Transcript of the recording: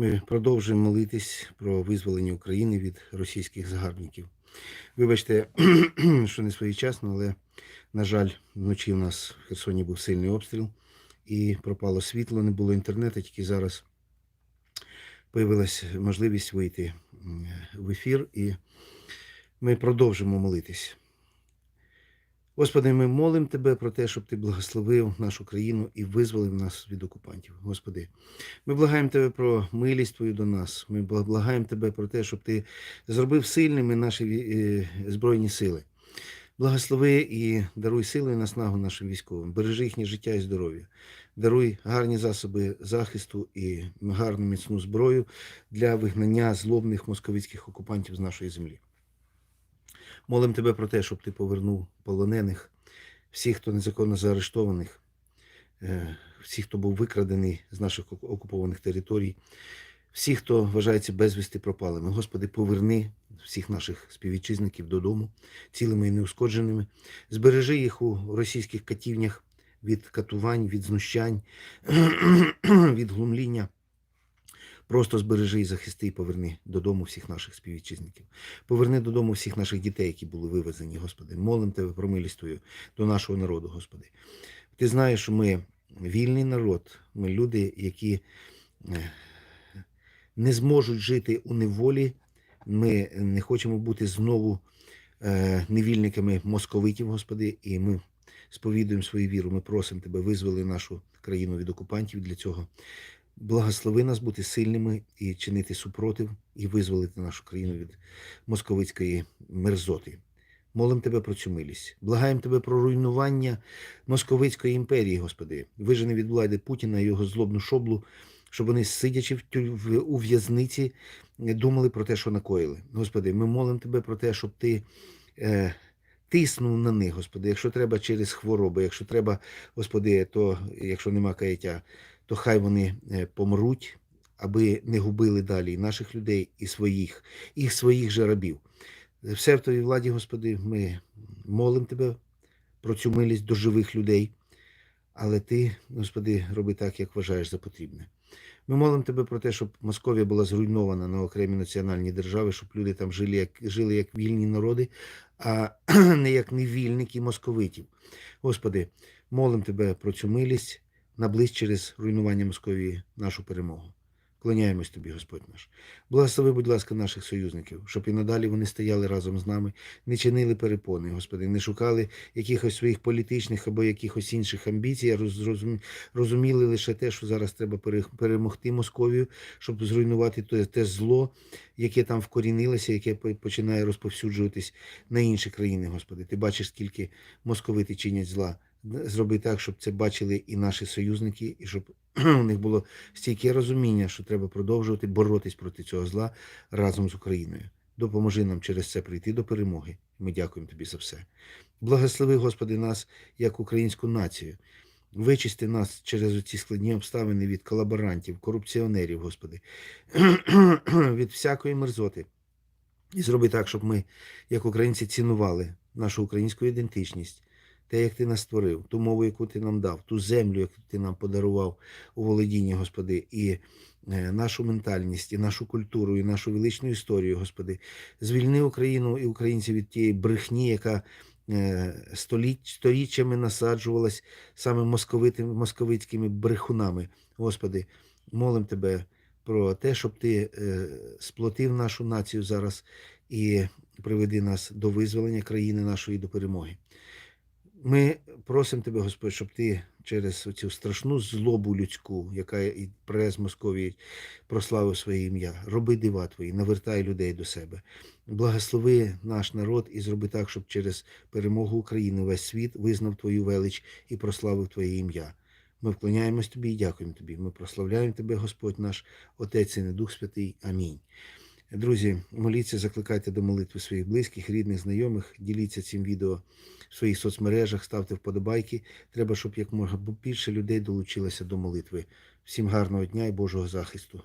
Ми продовжуємо молитись про визволення України від російських загарбників. Вибачте, що не своєчасно, але, на жаль, вночі у нас в Херсоні був сильний обстріл і пропало світло, не було інтернету, тільки зараз появилась можливість вийти в ефір, і ми продовжимо молитись. Господи, ми молимо Тебе про те, щоб Ти благословив нашу країну і визволив нас від окупантів. Господи, ми благаємо Тебе про милість Твою до нас. Ми благаємо Тебе про те, щоб Ти зробив сильними наші е, збройні сили. Благослови і даруй сили і наснагу нашим військовим. Бережи їхнє життя і здоров'я. Даруй гарні засоби захисту і гарну міцну зброю для вигнання злобних московицьких окупантів з нашої землі. Молим тебе про те, щоб ти повернув полонених, всіх, хто незаконно заарештованих, е, всіх, хто був викрадений з наших окупованих територій, всіх, хто вважається безвісти пропалими. Господи, поверни всіх наших співвітчизників додому, цілими і неушкодженими. Збережи їх у російських катівнях від катувань, від знущань, від глумління. Просто збережи і захисти і поверни додому всіх наших співвітчизників. Поверни додому всіх наших дітей, які були вивезені, Господи. Молим Тебе про милість до нашого народу, Господи. Ти знаєш, що ми вільний народ, ми люди, які е, не зможуть жити у неволі. Ми не хочемо бути знову е, невільниками московитів, Господи, і ми сповідуємо свою віру. Ми просимо Тебе, визволи нашу країну від окупантів для цього. Благослови нас бути сильними і чинити супротив, і визволити нашу країну від московицької мерзоти. Молим тебе про цю милість. Благаємо тебе про руйнування московицької імперії, Господи. Вижени від влади Путіна і його злобну шоблу, щоб вони, сидячи в тю- в- у в'язниці, думали про те, що накоїли. Господи, ми молимо тебе про те, щоб ти е, тиснув на них, Господи, якщо треба через хвороби, якщо треба, Господи, то якщо нема каяття, то хай вони е, помруть, аби не губили далі наших людей, і своїх, і своїх же рабів. Все в твоїй владі, Господи, ми молимо Тебе про цю милість до живих людей, але Ти, Господи, роби так, як вважаєш за потрібне. Ми молимо Тебе про те, щоб Московія була зруйнована на окремі національні держави, щоб люди там жили як, жили як вільні народи, а не як невільники московитів. Господи, молимо Тебе про цю милість, наблизь через руйнування Московії нашу перемогу. Клоняємось тобі, Господь наш. Благослови, будь ласка, наших союзників, щоб і надалі вони стояли разом з нами, не чинили перепони, Господи, не шукали якихось своїх політичних або якихось інших амбіцій, а роз- розуміли лише те, що зараз треба перемогти Московію, щоб зруйнувати те, те зло, яке там вкорінилося, яке починає розповсюджуватись на інші країни, Господи. Ти бачиш, скільки московити чинять зла. Зроби так, щоб це бачили і наші союзники, і щоб у них було стійке розуміння, що треба продовжувати боротись проти цього зла разом з Україною. Допоможи нам через це прийти до перемоги. Ми дякуємо тобі за все. Благослови, Господи, нас як українську націю. Вичисти нас через ці складні обставини від колаборантів, корупціонерів, Господи, від всякої мерзоти. І зроби так, щоб ми, як українці, цінували нашу українську ідентичність, те, як ти нас створив, ту мову, яку ти нам дав, ту землю, яку ти нам подарував у володінні, Господи, і е, нашу ментальність, і нашу культуру, і нашу величну історію, Господи. Звільни Україну і українців від тієї брехні, яка е, сторіччями насаджувалась саме московицькими брехунами. Господи, молим Тебе про те, щоб Ти е, сплотив нашу націю зараз і приведи нас до визволення країни нашої до перемоги. Ми просимо тебе, Господь, щоб ти через цю страшну злобу людську, яка і през Московії прославив своє ім'я, роби дива твої, навертай людей до себе. Благослови наш народ і зроби так, щоб через перемогу України весь світ визнав твою велич і прославив твоє ім'я. Ми вклоняємось тобі і дякуємо тобі. Ми прославляємо тебе, Господь наш, Отець і Дух Святий. Амінь. Друзі, моліться, закликайте до молитви своїх близьких, рідних, знайомих. Діліться цим відео в своїх соцмережах, ставте вподобайки. Треба, щоб як можна більше людей долучилося до молитви. Всім гарного дня і Божого захисту.